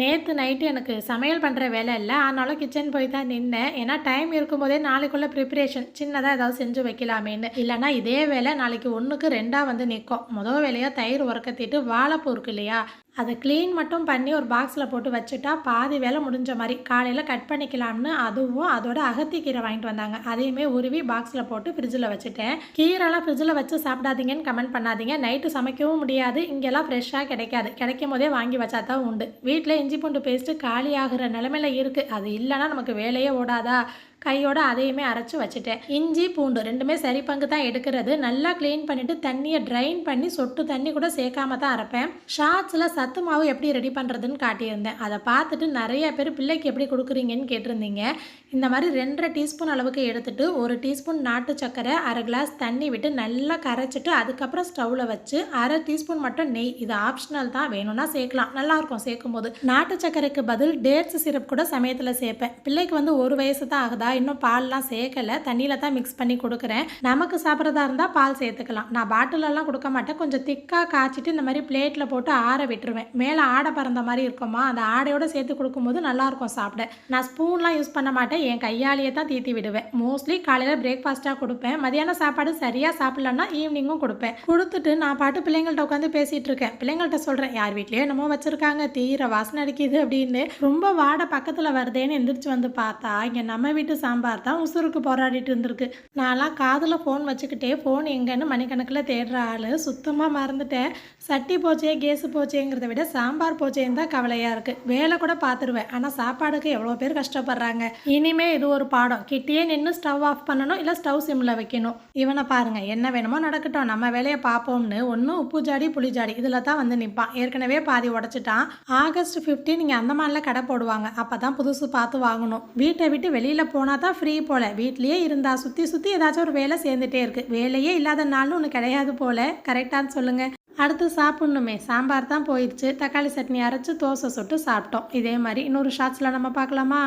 நேற்று நைட்டு எனக்கு சமையல் பண்ணுற வேலை இல்லை. ஆனாலும் கிச்சன் போய் தான் நின்னேன். ஏன்னா டைம் இருக்கும்போதே நாளைக்குள்ள ப்ரிப்பரேஷன் சின்னதாக ஏதாவது செஞ்சு வைக்கலாமேன்னு. இல்லைன்னா இதே வேலை நாளைக்கு ஒன்றுக்கு ரெண்டாக வந்து நிற்கும் முதல் வேலையாக தயிர் உறக்கத்திட்டு வாழைப்பூ இருக்கு இல்லையா? அதை க்ளீன் மட்டும் பண்ணி ஒரு பாக்ஸில் போட்டு வச்சுட்டா பாதி வேலை முடிஞ்ச மாதிரி. காலையில் கட் பண்ணிக்கலாம்னு அதுவும் அதோட அகத்தி கீரை வாங்கிட்டு வந்தாங்க. அதையுமே உருவி பாக்ஸில் போட்டு ஃப்ரிட்ஜில் வச்சுட்டேன். கீரைலாம் ஃப்ரிட்ஜில் வச்சு சாப்பிடாதீங்கன்னு கமெண்ட் பண்ணாதீங்க. நைட்டு சமைக்கவும் முடியாது. இங்கெல்லாம் ஃப்ரெஷ்ஷாக கிடைக்காது. கிடைக்கும் போதே வாங்கி வச்சா தான் உண்டு. வீட்டில் இஞ்சி பூண்டு பேஸ்ட்டு காலி ஆகிற நிலமையில இருக்குது அது இல்லைன்னா நமக்கு வேலையே ஓடாதா? கையோட அதையுமே அரைச்சி வச்சுட்டேன். இஞ்சி பூண்டு ரெண்டுமே சரி பங்கு தான் எடுக்கிறது. நல்லா க்ளீன் பண்ணிவிட்டு தண்ணியை ட்ரைன் பண்ணி சொட்டு தண்ணி கூட சேர்க்காம தான் அரைப்பேன். ஷார்ட்ஸில் சத்து மாவு எப்படி ரெடி பண்ணுறதுன்னு காட்டியிருந்தேன். அதை பார்த்துட்டு நிறைய பேர் பிள்ளைக்கு எப்படி கொடுக்குறீங்கன்னு கேட்டிருந்தீங்க. இந்த மாதிரி ரெண்டரை டீஸ்பூன் அளவுக்கு எடுத்துட்டு ஒரு டீஸ்பூன் நாட்டு சக்கரை அரை கிளாஸ் தண்ணி விட்டு நல்லா கரைச்சிட்டு அதுக்கப்புறம் ஸ்டவ்வில் வச்சு அரை டீஸ்பூன் மட்டும் நெய். இது ஆப்ஷனல் தான். வேணும்னா சேர்க்கலாம். நல்லாயிருக்கும் சேர்க்கும் போது நாட்டு சக்கரைக்கு பதில் டேட்ஸ் சிரப் கூட சமயத்தில் சேர்ப்பேன். பிள்ளைக்கு வந்து ஒரு வயசு தான் ஆகுதா இன்னும் பால்லாம் சேர்க்கல. தண்ணியில் தான் மிக்ஸ் பண்ணி கொடுக்குறேன். நமக்கு சாப்பிட்றதா இருந்தால் பால் சேர்த்துக்கலாம். நான் பாட்டிலெல்லாம் கொடுக்க மாட்டேன். கொஞ்சம் திக்காக காய்ச்சிட்டு இந்த மாதிரி பிளேட்டில் போட்டு ஆற விட்டுருவேன். மேலே ஆடை பறந்த மாதிரி இருக்குமா? அந்த ஆடையோட சேர்த்து கொடுக்கும்போது நல்லாயிருக்கும் சாப்பிட. நான் ஸ்பூன்லாம் யூஸ் பண்ண மாட்டேன். என் கையாலேயே தான் தீத்தி விடுவேன். மோஸ்ட்லி காலையில் பிரேக்ஃபாஸ்ட்டாக கொடுப்பேன். மதியானம் சாப்பாடு சரியாக சாப்பிட்லன்னா ஈவினிங்கும் கொடுப்பேன். கொடுத்துட்டு நான் பாட்டு பிள்ளைங்கள்ட்ட உட்காந்து பேசிகிட்டு இருக்கேன். பிள்ளைங்கள்ட்ட சொல்கிறேன் யார் வீட்லேயோ என்னமோ வச்சுருக்காங்க. தீர வாசனை அடிக்குது அப்படின்னு. ரொம்ப வாடை பக்கத்தில் வருதேன்னு எந்திரிச்சு வந்து பார்த்தா இங்கே நம்ம வீட்டு சாம்பார் தான் உசுருக்கு போராடிட்டு இருந்திருக்கு. நான்லாம் காதில் ஃபோன் வச்சுக்கிட்டே ஃபோன் எங்கன்னு மணிக்கணக்கில் தேடுற ஆள் சுத்தமாக மறந்துட்டேன். சட்டி போச்சே கேஸு போச்சேங்கிறத விட சாம்பார் போச்சேன்னு தான் கவலையாக இருக்குது வேலை கூட பார்த்துருவேன். ஆனால் சாப்பாடுக்கு எவ்வளோ பேர் கஷ்டப்படுறாங்க. இனிமே இது ஒரு பாடம். கிட்டேயே நின்று ஸ்டவ் ஆஃப் பண்ணணும் இல்லை ஸ்டவ் சிம்மில் வைக்கணும். இவனை பாருங்கள் என்ன வேணுமோ நடக்கட்டும். நம்ம வேலையை பார்ப்போம்னு ஒன்றும் உப்பு ஜாடி புளி ஜாடி இதில் தான் வந்து நிற்பான் ஏற்கனவே பாதி உடச்சிட்டான். ஆகஸ்ட் 15 நீங்கள் அந்த மாதிரிலாம் கடை போடுவாங்க. அப்போ தான் புதுசு பார்த்து வாங்கணும். வீட்டை விட்டு வெளியில் போனால் தான் ஃப்ரீ போல். வீட்லேயே இருந்தா சுற்றி சுற்றி ஏதாச்சும் ஒரு வேலை சேர்ந்துட்டே இருக்குது வேலையே இல்லாத நாள்னு ஒன்று கிடையாது போல். கரெக்டான்னு சொல்லுங்கள் அடுத்து சாப்பிட்ணுமே. சாம்பார் தான் போயிடுச்சு தக்காளி சட்னி அரைச்சி தோசை சுட்டு சாப்பிட்டோம். இதே மாதிரி இன்னொரு ஷார்ட்ஸில் நம்ம பார்க்கலாமா?